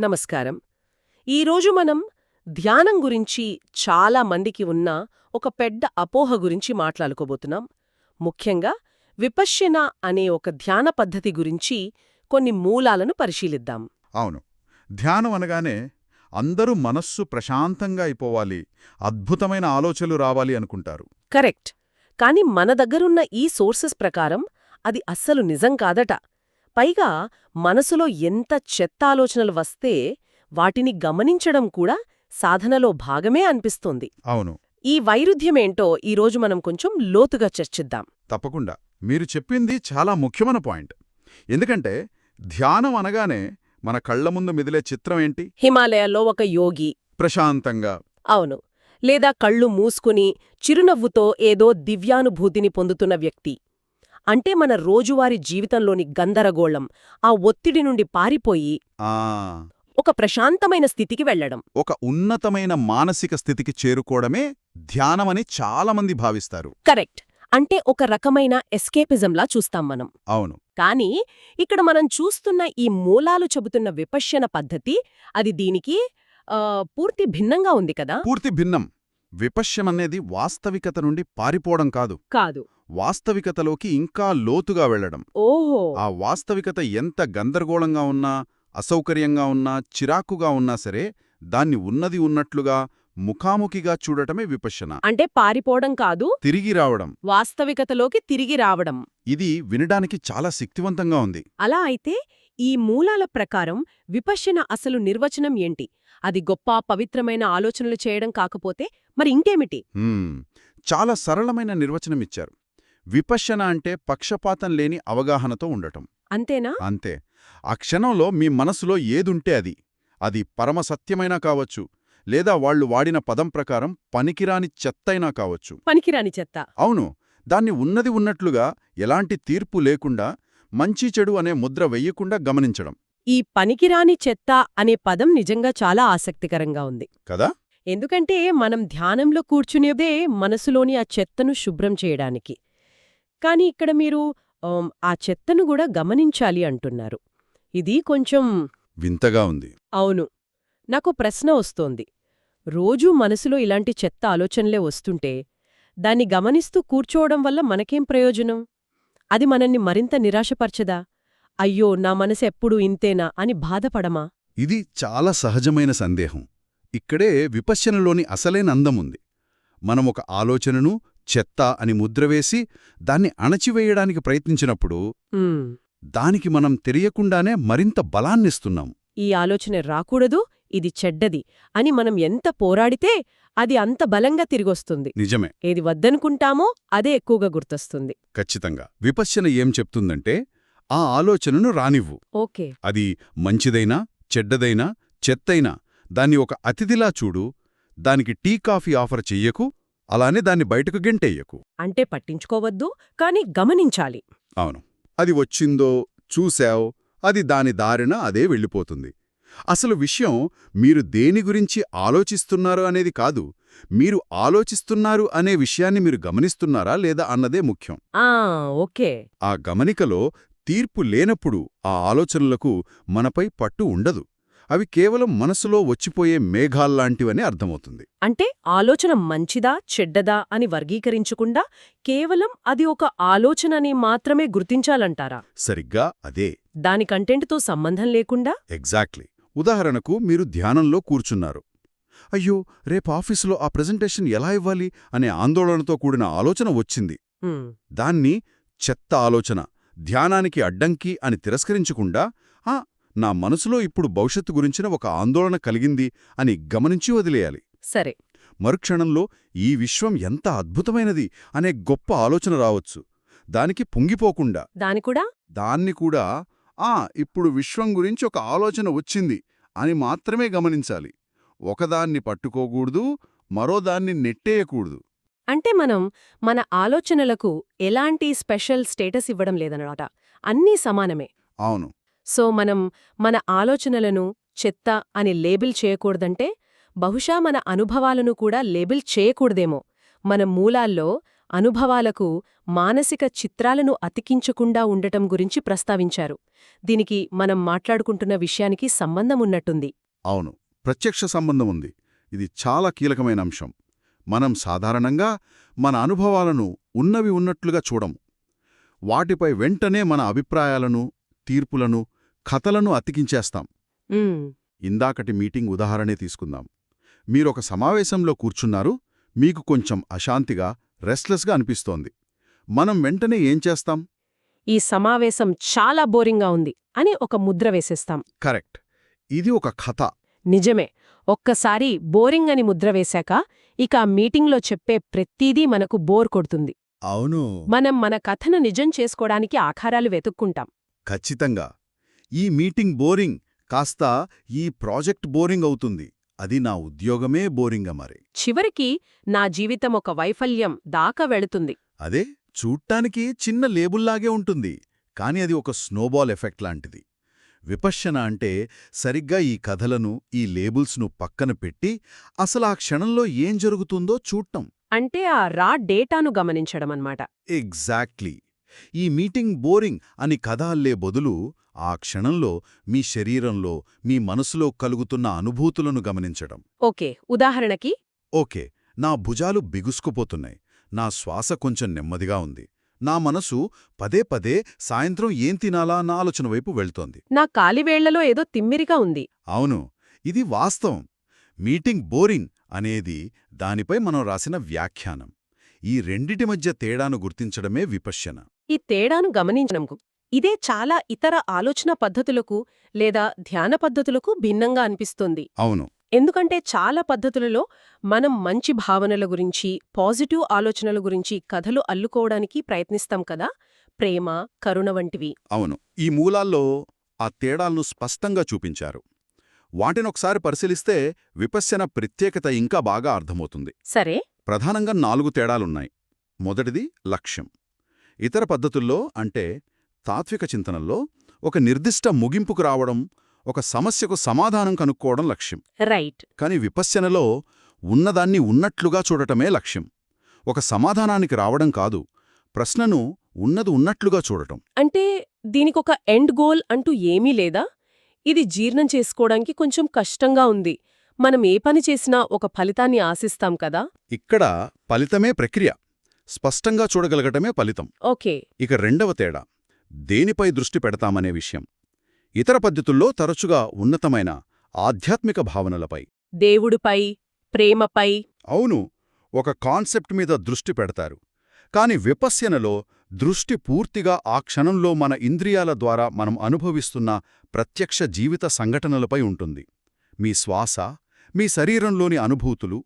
నమస్కారం. ఈరోజు మనం ధ్యానం గురించి చాలా మందికి ఉన్న ఒక పెద్ద అపోహ గురించి మాట్లాడుకోబోతున్నాం. ముఖ్యంగా విపశ్యన అనే ఒక ధ్యాన పద్ధతి గురించి కొన్ని మూలాలను పరిశీలిద్దాం. అవును. ధ్యానం అనగానే అందరూ మనస్సు ప్రశాంతంగా అయిపోవాలి అద్భుతమైన ఆలోచనలు రావాలి అనుకుంటారు. కరెక్ట్. కాని మన దగ్గరున్న ఈ సోర్సెస్ ప్రకారం అది అస్సలు నిజం కాదట. పైగా మనసులో ఎంత చెత్త ఆలోచనలు వస్తే వాటిని గమనించడం కూడా సాధనలో భాగమే అనిపిస్తోంది. అవును. ఈ వైరుధ్యమేంటో ఈరోజు మనం కొంచెం లోతుగా చర్చిద్దాం. తప్పకుండా. మీరు చెప్పింది చాలా ముఖ్యమైన పాయింట్. ఎందుకంటే ధ్యానం అనగానే మన కళ్ళ ముందు మెదిలే చిత్రం ఏంటి? హిమాలయాల్లో ఒక యోగి. ప్రశాంతంగా. అవును. లేదా కళ్ళు మూసుకుని చిరునవ్వుతో ఏదో దివ్యానుభూతిని పొందుతున్న వ్యక్తి. అంటే మన రోజువారీ జీవితంలోని గందరగోళం ఆ ఒత్తిడి నుండి పారిపోయి ఆ. ఒక ప్రశాంతమైన స్థితికి వెళ్ళడం ఒక ఉన్నతమైన మానసిక స్థితికి చేరుకోవడమే ధ్యానమని చాలామంది భావిస్తారు. కరెక్ట్. అంటే ఒక రకమైన ఎస్కేపిజంలా చూస్తాం మనం. అవును. కానీ ఇక్కడ మనం చూస్తున్న ఈ మూలాలు చెబుతున్న విపశ్యన పద్ధతి అది దీనికి పూర్తి భిన్నంగా ఉంది కదా? పూర్తి భిన్నం. విపశ్యమనేది వాస్తవికత నుండి పారిపోవడం కాదు. కాదు. వాస్తవికతలోకి ఇంకా లోతుగా వెళ్ళడం ఓహో! ఆ వాస్తవికత ఎంత గందరగోళంగా ఉన్నా అసౌకర్యంగా ఉన్నా చిరాకుగా ఉన్నా సరే దాన్ని ఉన్నది ఉన్నట్లుగా ముఖాముఖిగా చూడటమే విపశ్యన అంటే పారిపోవడం కాదు తిరిగి రావడం. వాస్తవికతలోకి తిరిగి రావడం. ఇది వినడానికి చాలా శక్తివంతంగా ఉంది. అలా అయితే ఈ మూలాల ప్రకారం విపశ్యన అసలు నిర్వచనం ఏంటి? అది గొప్ప పవిత్రమైన ఆలోచనలు చేయడం కాకపోతే మరి ఇంకేమిటి? చాలా సరళమైన నిర్వచనమిచ్చారు విపశ్యన అంటే పక్షపాతం లేని అవగాహనతో ఉండటం. అంతేనా? అంతే. ఆ క్షణంలో మీ మనసులో ఏదుంటే అది. అది పరమసత్యమైనా కావచ్చు లేదా వాళ్ళు వాడిన పదం ప్రకారం పనికిరాని చెత్తైనా కావచ్చు. పనికిరాని చెత్త. అవును. దాన్ని ఉన్నది ఉన్నట్లుగా ఎలాంటి తీర్పు లేకుండా మంచి చెడు అనే ముద్ర వెయ్యకుండా గమనించడం. ఈ పనికిరాని చెత్త అనే పదం నిజంగా చాలా ఆసక్తికరంగా ఉంది. కదా? ఎందుకంటే మనం ధ్యానంలో కూర్చునేదే మనసులోని ఆ చెత్తను శుభ్రం చేయడానికి. కాని ఇక్కడ మీరు ఆ చెత్తను కూడా గమనించాలి అంటున్నారు. ఇది కొంచెం వింతగా ఉంది. అవును. నాకు ప్రశ్న వస్తోంది. రోజూ మనసులో ఇలాంటి చెత్త ఆలోచనలే వస్తుంటే దాన్ని గమనిస్తూ కూర్చోవడం వల్ల మనకేం ప్రయోజనం? అది మనల్ని మరింత నిరాశపరచదా? అయ్యో నా మనసు ఎప్పుడూ ఇంతేనా అని బాధపడమా? ఇది చాలా సహజమైన సందేహం. ఇక్కడే విపశ్యనలోని అసలైన అందముంది మనం ఒక ఆలోచనను చెత్త అని ముద్రవేసి దాన్ని అణచివేయడానికి ప్రయత్నించినప్పుడు దానికి మనం తెలియకుండానే మరింత బలాన్నిస్తున్నాం. ఈ ఆలోచన రాకూడదు ఇది చెడ్డది అని మనం ఎంత పోరాడితే అది అంత బలంగా తిరిగొస్తుంది. నిజమే. ఏది వద్దనుకుంటామో అదే ఎక్కువగా గుర్తొస్తుంది. ఖచ్చితంగా. విపశ్యన ఏం చెప్తుందంటే ఆ ఆలోచనను రానివ్వు. ఓకే. అది మంచిదైనా చెడ్డదైనా చెత్తైనా దాన్ని ఒక అతిథిలా చూడు దానికి టీ కాఫీ ఆఫర్ చెయ్యకు అలానే దాన్ని బయటకు గెంటెయ్యకు అంటే పట్టించుకోవద్దు కాని గమనించాలి. అవును. అది వచ్చిందో చూశావ్ అది దాని దారిన అదే వెళ్ళిపోతుంది. అసలు విషయం మీరు దేని గురించి ఆలోచిస్తున్నారు అనేది కాదు మీరు ఆలోచిస్తున్నారు అనే విషయాన్ని మీరు గమనిస్తున్నారా లేదా అన్నదే ముఖ్యం. ఆ ఓకే. ఆ గమనికలో తీర్పు లేనప్పుడు ఆ ఆలోచనలకు మనపై పట్టు ఉండదు. అవి కేవలం మనసులో వచ్చిపోయే మేఘాల్లాంటివని అర్థమవుతుంది. అంటే ఆలోచన మంచిదా చెడ్డదా అని వర్గీకరించకుండా కేవలం అది ఒక ఆలోచన అని మాత్రమే గుర్తించాలంటారా? సరిగ్గా అదే. దాని కంటెంట్తో సంబంధం లేకుండా? ఎగ్జాక్ట్లీ. ఉదాహరణకు మీరు ధ్యానంలో కూర్చున్నారు. అయ్యో రేపు ఆఫీసులో ఆ ప్రెజెంటేషన్ ఎలా ఇవ్వాలి అనే ఆందోళనతో కూడిన ఆలోచన వచ్చింది. దాన్ని చెత్త ఆలోచన ధ్యానానికి అడ్డంకి అని తిరస్కరించకుండా ఆ నా మనసులో ఇప్పుడు భవిష్యత్తు గురించిన ఒక ఆందోళన కలిగింది అని గమనించి వదిలేయాలి. సరే. మరుక్షణంలో ఈ విశ్వం ఎంత అద్భుతమైనది అనే గొప్ప ఆలోచన రావచ్చు. దానికి పొంగిపోకుండా. దాని కూడా? దాన్ని కూడా ఆ ఇప్పుడు విశ్వం గురించి ఒక ఆలోచన వచ్చింది అని మాత్రమే గమనించాలి. ఒకదాన్ని పట్టుకోకూడదు మరోదాన్ని నెట్టేయకూడదు. అంటే మనం మన ఆలోచనలకు ఎలాంటి స్పెషల్ స్టేటస్ ఇవ్వడం లేదనమాట అన్నీ సమానమే. అవును. సో మనం మన ఆలోచనలను చెత్త అని లేబుల్ చేయకూడదంటే బహుశా మన అనుభవాలను కూడా లేబుల్ చేయకూడదేమో. మన మూలాల్లో అనుభవాలకు మానసిక చిత్రాలను అతికించకుండా ఉండటం గురించి ప్రస్తావించారు. దీనికి మనం మాట్లాడుకుంటున్న విషయానికి సంబంధమున్నట్టుంది అవును ప్రత్యక్ష సంబంధం ఉంది. ఇది చాలా కీలకమైన అంశం. మనం సాధారణంగా మన అనుభవాలను ఉన్నవి ఉన్నట్లుగా చూడము వాటిపై వెంటనే మన అభిప్రాయాలను తీర్పులను కథలను అతికించేస్తాం. ఇందాకటి మీటింగ్ ఉదాహరణే తీసుకుందాం. మీరొక సమావేశంలో కూర్చున్నారు మీకు కొంచెం అశాంతిగా రెస్ట్లెస్గా అనిపిస్తోంది. మనం వెంటనే ఏం చేస్తాం? ఈ సమావేశం చాలా బోరింగ్గా ఉంది అని ఒక ముద్ర వేసేస్తాం. కరెక్ట్. ఇది ఒక కథ. నిజమే. ఒక్కసారి బోరింగ్ అని ముద్ర వేశాక ఇక ఆ మీటింగ్లో చెప్పే ప్రతిదీ మనకు బోర్ కొడుతుంది. అవును. మనం మన కథను నిజం చేసుకోవడానికి ఆధారాలు వెతుక్కుంటాం. ఖచ్చితంగా. ఈ మీటింగ్ బోరింగ్ కాస్త ఈ ప్రాజెక్ట్ బోరింగ్ అవుతుంది. అది నా ఉద్యోగమే బోరింగా మరి. చివరికి నా జీవితం ఒక వైఫల్యం దాకా వెళుతుంది. అదే చూడ్డానికి చిన్న లేబుల్లాగే ఉంటుంది కాని అది ఒక స్నోబాల్ ఎఫెక్ట్ లాంటిది. విపశ్యన అంటే సరిగ్గా ఈ కథలను ఈ లేబుల్స్ను పక్కన పెట్టి అసలు ఆ క్షణంలో ఏం జరుగుతుందో చూడటం. అంటే ఆ రా డేటాను గమనించడమన్నమాట. ఎగ్జాక్ట్లీ. ఈ మీటింగ్ బోరింగ్ అని కథ అల్లే బదులు ఆ క్షణంలో మీ శరీరంలో మీ మనసులో కలుగుతున్న అనుభూతులను గమనించడం. ఓకే ఉదాహరణకి? ఓకే నా భుజాలు బిగుసుకుపోతున్నాయి. నా శ్వాస కొంచెం నెమ్మదిగా ఉంది. నా మనసు పదే పదే సాయంత్రం ఏం తినాలా అన్న ఆలోచన వైపు వెళ్తోంది. నా కాలివేళ్ళలో ఏదో తిమ్మిరిగా ఉంది. అవును ఇది వాస్తవం. మీటింగ్ బోరింగ్ అనేది దానిపై మనం రాసిన వ్యాఖ్యానం. ఈ రెండిటి మధ్య తేడాను గుర్తించడమే విపశ్యన. ఈ తేడాను గమనించడంకు ఇదే చాలా ఇతర ఆలోచన పద్ధతులకు లేదా ధ్యాన పద్ధతులకు భిన్నంగా అనిపిస్తుంది. అవును. ఎందుకంటే చాలా పద్ధతులలో మనం మంచి భావనల గురించి పాజిటివ్ ఆలోచనల గురించి కథలు అల్లుకోవడానికి ప్రయత్నిస్తాం కదా? ప్రేమ కరుణ వంటివి. అవును. ఈ మూలాల్లో ఆ తేడాలను స్పష్టంగా చూపించారు. వాటినొకసారి పరిశీలిస్తే విపశ్యన ప్రత్యేకత ఇంకా బాగా అర్థమవుతుంది. సరే. ప్రధానంగా నాలుగు తేడాలున్నాయి. మొదటిది లక్ష్యం. ఇతర పద్ధతుల్లో అంటే తాత్విక చింతనల్లో ఒక నిర్దిష్ట ముగింపుకు రావడం ఒక సమస్యకు సమాధానం కనుక్కోవడం లక్ష్యం. రైట్. కాని విపశ్యనలో ఉన్నదాన్ని ఉన్నట్లుగా చూడటమే లక్ష్యం. ఒక సమాధానానికి రావడం కాదు ప్రశ్నను ఉన్నది ఉన్నట్లుగా చూడటం. అంటే దీనికొక ఎండ్ గోల్ అంటూ ఏమీ లేదా? ఇది జీర్ణం చేసుకోవడానికి కొంచెం కష్టంగా ఉంది. మనం ఏ పని చేసినా ఒక ఫలితాన్ని ఆశిస్తాం కదా? ఇక్కడ ఫలితమే ప్రక్రియ. స్పష్టంగా చూడగలగటమే ఫలితం. ఓకే. ఇక రెండవ తేడా. దేనిపై దృష్టి పెడతామనే విషయం. ఇతర పద్ధతుల్లో తరచుగా ఉన్నతమైన ఆధ్యాత్మిక భావనలపై. దేవుడిపై ప్రేమపై. అవును ఒక కాన్సెప్ట్ మీద దృష్టి పెడతారు. కాని విపశ్యనలో దృష్టి పూర్తిగా ఆ క్షణంలో మన ఇంద్రియాల ద్వారా మనం అనుభవిస్తున్న ప్రత్యక్ష జీవిత సంఘటనలపై ఉంటుంది. మీ శ్వాస మీ శరీరంలోని అనుభూతులు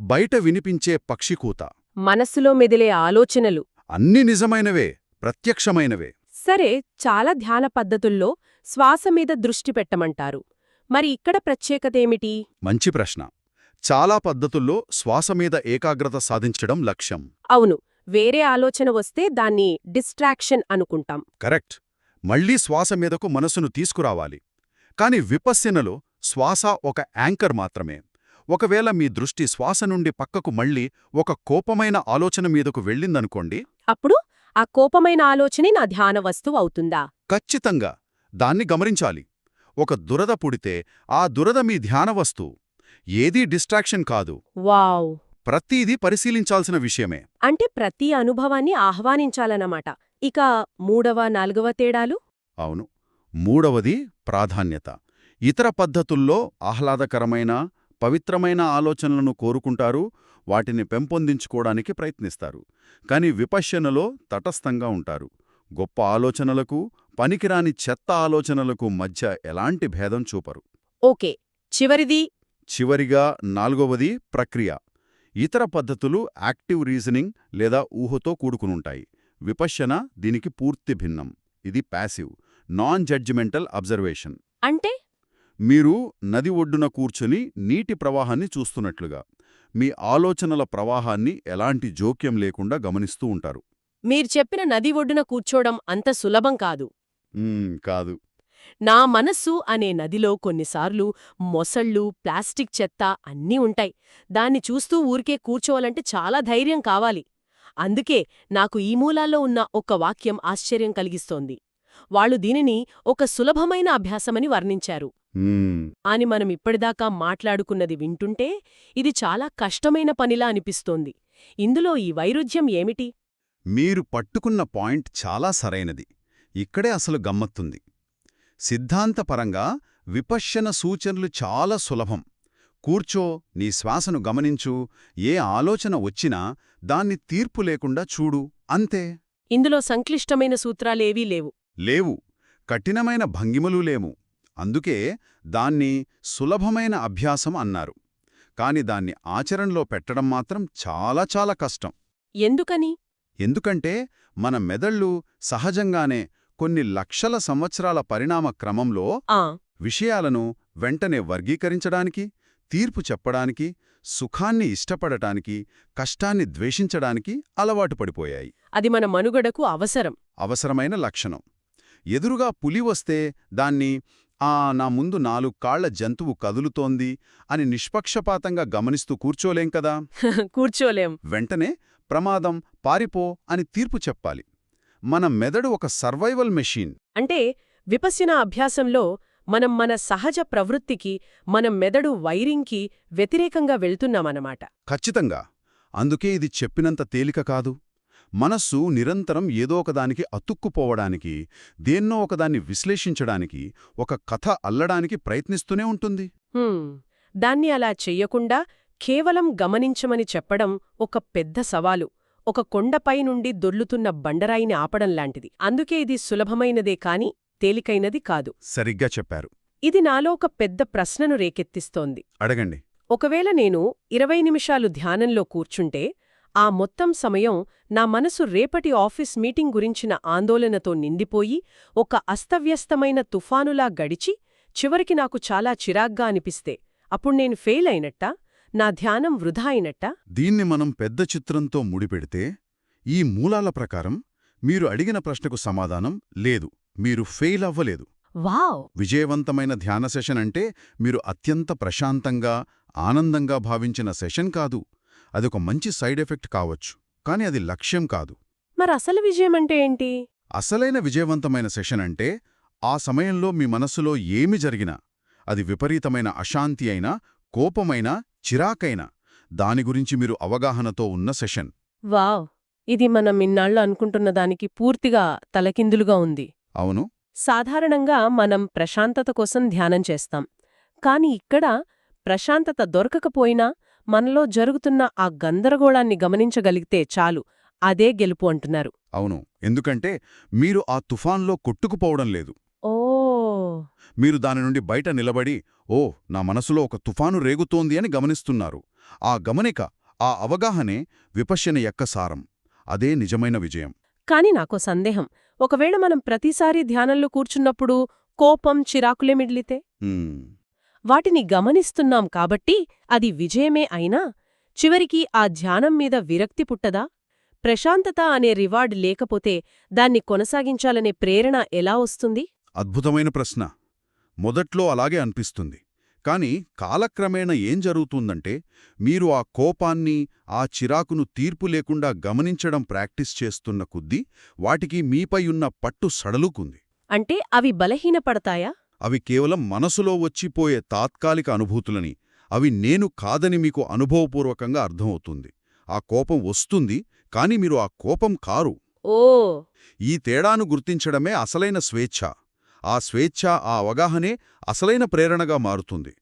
బయట వినిపించే పక్షికూత. మనస్సులో మెదిలే ఆలోచనలు. అన్ని నిజమైనవే ప్రత్యక్షమైనవే. సరే చాలా ధ్యాన పద్ధతుల్లో శ్వాస మీద దృష్టి పెట్టమంటారు. మరి ఇక్కడ ప్రత్యేకతేమిటి మంచి ప్రశ్న. చాలా పద్ధతుల్లో శ్వాస మీద ఏకాగ్రత సాధించడం లక్ష్యం. అవును వేరే ఆలోచన వస్తే దాన్ని డిస్ట్రాక్షన్ అనుకుంటాం. కరెక్ట్. మళ్ళీ శ్వాస మీదకు మనసును తీసుకురావాలి. కాని విపశ్యనలో శ్వాస ఒక యాంకర్ మాత్రమే. ఒకవేళ మీ దృష్టి శ్వాస నుండి పక్కకు మళ్ళీ ఒక కోపమైన ఆలోచన మీదకు వెళ్ళిందనుకోండి? అప్పుడు ఆ కోపమైన ఆలోచనే నా ధ్యాన వస్తువు అవుతుందా? ఖచ్చితంగా. దాన్ని గమనించాలి. ఒక దురద పుడితే ఆ దురద మీ ధ్యాన వస్తువు. ఏదీ డిస్ట్రాక్షన్ కాదు. వావ్! ప్రతీదీ పరిశీలించాల్సిన విషయమే. అంటే ప్రతి అనుభవాన్ని ఆహ్వానించాలన్నమాట. ఇక మూడవ నాలుగవ తేడాలు? అవును. మూడవది ప్రాధాన్యత. ఇతర పద్ధతుల్లో ఆహ్లాదకరమైన పవిత్రమైన ఆలోచనలను కోరుకుంటారు వాటిని పెంపొందించుకోవడానికి ప్రయత్నిస్తారు. కాని విపశ్యనలో తటస్థంగా ఉంటారు. గొప్ప ఆలోచనలకు పనికిరాని చెత్త ఆలోచనలకు మధ్య ఎలాంటి భేదం చూపరు. ఓకే. చివరిది? చివరిగా నాలుగవది ప్రక్రియ. ఇతర పద్ధతులు యాక్టివ్ రీజనింగ్ లేదా ఊహతో కూడుకునుంటాయి. విపశ్యన దీనికి పూర్తి భిన్నం. ఇది ప్యాసివ్ నాన్ జడ్జిమెంటల్ అబ్జర్వేషన్. అంటే? మీరు నది ఒడ్డున కూర్చుని నీటి ప్రవాహాన్ని చూస్తున్నట్లుగా మీ ఆలోచనల ప్రవాహాన్ని ఎలాంటి జోక్యం లేకుండా గమనిస్తూ ఉంటారు. మీరు చెప్పిన నది ఒడ్డున కూర్చోవడం అంత సులభం కాదు. కాదు. నా మనస్సు అనే నదిలో కొన్నిసార్లు మొసళ్ళు ప్లాస్టిక్ చెత్త అన్నీ ఉంటాయి. దాన్ని చూస్తూ ఊరికే కూర్చోవాలంటే చాలా ధైర్యం కావాలి. అందుకే నాకు ఈ మూలాల్లో ఉన్న ఒక వాక్యం ఆశ్చర్యం కలిగిస్తోంది. వాళ్ళు దీనిని ఒక సులభమైన అభ్యాసమని వర్ణించారు. అని మనం ఇప్పటిదాకా మాట్లాడుకున్నది వింటుంటే ఇది చాలా కష్టమైన పనిలా అనిపిస్తోంది. ఇందులో ఈ వైరుధ్యం ఏమిటి? మీరు పట్టుకున్న పాయింట్ చాలా సరైనది. ఇక్కడే అసలు గమ్మత్తుంది. సిద్ధాంతపరంగా విపశ్యన సూచనలు చాలా సులభం. కూర్చో నీ శ్వాసను గమనించు ఏ ఆలోచన వచ్చినా దాన్ని తీర్పు లేకుండా చూడు అంతే. ఇందులో సంక్లిష్టమైన సూత్రాలేవీ లేవు. లేవు. కఠినమైన భంగిమలు లేము. అందుకే దాన్ని సులభమైన అభ్యాసం అన్నారు. కాని దాన్ని ఆచరణలో పెట్టడం మాత్రం చాలా చాలా కష్టం. ఎందుకని? ఎందుకంటే మన మెదళ్ళు సహజంగానే కొన్ని లక్షల సంవత్సరాల పరిణామ క్రమంలో ఆ! విషయాలను వెంటనే వర్గీకరించడానికి తీర్పు చెప్పడానికి సుఖాన్ని ఇష్టపడటానికి కష్టాన్ని ద్వేషించడానికి అలవాటు పడిపోయాయి. అది మన మనుగడకు అవసరం. అవసరమైన లక్షణం. ఎదురుగా పులి వస్తే దాన్ని ఆ నా ముందు నాలుగు కాళ్ళ జంతువు కదులుతోంది అని నిష్పక్షపాతంగా గమనిస్తూ కూర్చోలేం కదా? కూర్చోలేం. వెంటనే ప్రమాదం పారిపో అని తీర్పు చెప్పాలి. మన మెదడు ఒక సర్వైవల్ మెషీన్. అంటే విపశ్యన అభ్యాసంలో మనం మన సహజ ప్రవృత్తికి మన మెదడు వైరింగ్కి వ్యతిరేకంగా వెళ్తున్నామన్నమాట. ఖచ్చితంగా. అందుకే ఇది చెప్పినంత తేలిక కాదు. మనస్సు నిరంతరం ఏదో ఒకదానికి అతుక్కుపోవడానికి దేన్నో ఒకదాన్ని విశ్లేషించడానికి ఒక కథ అల్లడానికి ప్రయత్నిస్తూనే ఉంటుంది. దాన్ని అలా చెయ్యకుండా కేవలం గమనించమని చెప్పడం ఒక పెద్ద సవాలు. ఒక కొండపై నుండి దొర్లుతున్న బండరాయిని ఆపడం లాంటిది. అందుకే ఇది సులభమైనదే కాని తేలికైనది కాదు. సరిగ్గా చెప్పారు. ఇది నాలో ఒక పెద్ద ప్రశ్నను రేకెత్తిస్తోంది. అడగండి. ఒకవేళ నేను ఇరవై నిమిషాలు ధ్యానంలో కూర్చుంటే ఆ మొత్తం సమయం నా మనసు రేపటి ఆఫీస్ మీటింగ్ గురించిన ఆందోళనతో నిండిపోయి ఒక అస్తవ్యస్తమైన తుఫానులా గడిచి చివరికి నాకు చాలా చిరాగ్గా అనిపిస్తే అప్పుడు నేను ఫెయిల్ అయినట్టా? నా ధ్యానం వృధా అయినట్టా? దీన్ని మనం పెద్ద చిత్రంతో ముడిపెడితే ఈ మూలాల ప్రకారం మీరు అడిగిన ప్రశ్నకు సమాధానం లేదు మీరు ఫెయిల్ అవ్వలేదు. వావ్! విజయవంతమైన ధ్యాన సెషన్ అంటే మీరు అత్యంత ప్రశాంతంగా ఆనందంగా భావించిన సెషన్ కాదు. అదొక మంచి సైడ్ ఎఫెక్ట్ కావచ్చు కాని అది లక్ష్యం కాదు. మరి అసలు విజయమంటే ఏంటి? అసలైన విజయవంతమైన సెషన్ అంటే ఆ సమయంలో మీ మనస్సులో ఏమి జరిగినా అది విపరీతమైన అశాంతి అయినా కోపమైనా చిరాకైనా దాని గురించి మీరు అవగాహనతో ఉన్న సెషన్. వావ్! ఇది మనం ఇన్నాళ్ళు అనుకుంటున్న దానికి పూర్తిగా తలకిందులుగా ఉంది. అవును. సాధారణంగా మనం ప్రశాంతత కోసం ధ్యానం చేస్తాం. కాని ఇక్కడ ప్రశాంతత దొరకకపోయినా మనలో జరుగుతున్న ఆ గందరగోళాన్ని గమనించగలిగితే చాలు అదే గెలుపు అంటున్నారు. అవును ఎందుకంటే మీరు ఆ తుఫాన్లో కొట్టుకుపోవడం లేదు. ఓ! మీరు దాని నుండి బయట నిలబడి ఓ నా మనసులో ఒక తుఫాను రేగుతోంది అని గమనిస్తున్నారు. ఆ గమనిక ఆ అవగాహనే విపశ్యన యొక్క సారం. అదే నిజమైన విజయం. కాని నాకో సందేహం. ఒకవేళ మనం ప్రతిసారీ ధ్యానంలో కూర్చున్నప్పుడు కోపం చిరాకులే మిగిలితే? హ్మ్, వాటిని గమనిస్తున్నాం కాబట్టి అది విజయమే అయినా చివరికి ఆ ధ్యానం మీద విరక్తి పుట్టదా? ప్రశాంతత అనే రివార్డ్ లేకపోతే దాన్ని కొనసాగించాలనే ప్రేరణ ఎలా వస్తుంది? అద్భుతమైన ప్రశ్న. మొదట్లో అలాగే అనిపిస్తుంది. కాని కాలక్రమేణా ఏం జరుగుతుందంటే మీరు ఆ కోపాన్ని ఆ చిరాకును తీర్పు లేకుండా గమనించడం ప్రాక్టీస్ చేస్తున్న కొద్దీ వాటికి మీపై ఉన్న పట్టు సడలుకుంది. అంటే అవి బలహీనపడతాయా? అవి కేవలం మనసులో వచ్చిపోయే తాత్కాలిక అనుభూతులని. అవి నేను కాదని మీకు అనుభవపూర్వకంగా అర్థమవుతుంది. ఆ కోపం వస్తుంది కాని మీరు ఆ కోపం కారు. ఓ! ఈ తేడాను గుర్తించడమే అసలైన స్వేచ్ఛ. ఆ స్వేచ్ఛ ఆ అవగాహనే అసలైన ప్రేరణగా మారుతుంది.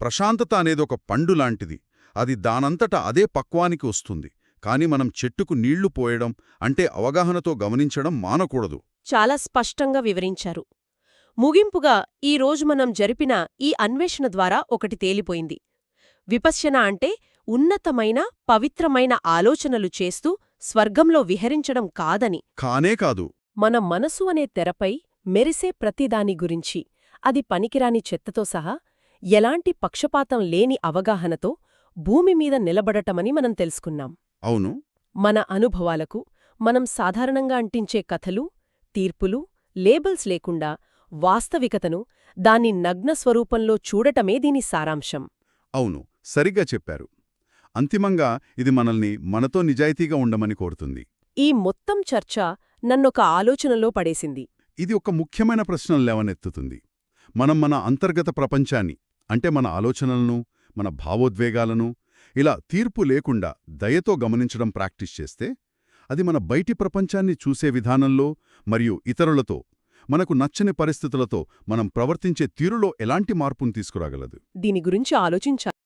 ప్రశాంతత అనేది ఒక పండు లాంటిది. అది దానంతట అదే పక్వానికి వస్తుంది. కాని మనం చెట్టుకు నీళ్ళు పోయడం అంటే అవగాహనతో గమనించడం మానకూడదు. చాలా స్పష్టంగా వివరించారు. ముగింపుగా ఈ రోజు మనం జరిపిన ఈ అన్వేషణ ద్వారా ఒకటి తేలిపోయింది. విపశ్యన అంటే ఉన్నతమైన పవిత్రమైన ఆలోచనలు చేస్తూ స్వర్గంలో విహరించడం కాదని. కానే కాదు. మన మనసు అనే తెరపై మెరిసే ప్రతిదాని గురించి అది పనికిరాని చెత్తతో సహా ఎలాంటి పక్షపాతం లేని అవగాహనతో భూమి మీద నిలబడటమని మనం తెలుసుకున్నాం. అవును. మన అనుభవాలకు మనం సాధారణంగా అంటించే కథలు తీర్పులు లేబుల్స్ లేకుండా వాస్తవికతను దాని నగ్న స్వరూపంలో చూడటమే దీని సారాంశం. అవును సరిగ్గా చెప్పారు. అంతిమంగా ఇది మనల్ని మనతో నిజాయితీగా ఉండమని కోరుతుంది. ఈ మొత్తం చర్చ నన్నొక ఆలోచనలో పడేసింది. ఇది ఒక ముఖ్యమైన ప్రశ్నలు లేవనెత్తుతుంది. మనం మన అంతర్గత ప్రపంచాన్ని అంటే మన ఆలోచనలను మన భావోద్వేగాలను ఇలా తీర్పు లేకుండా దయతో గమనించడం ప్రాక్టీస్ చేస్తే అది మన బయటి ప్రపంచాన్ని చూసే విధానంలో మరియు ఇతరులతో మనకు నచ్చని పరిస్థితులతో మనం ప్రవర్తించే తీరులో ఎలాంటి మార్పును తీసుకురాగలదు? దీని గురించి ఆలోచించా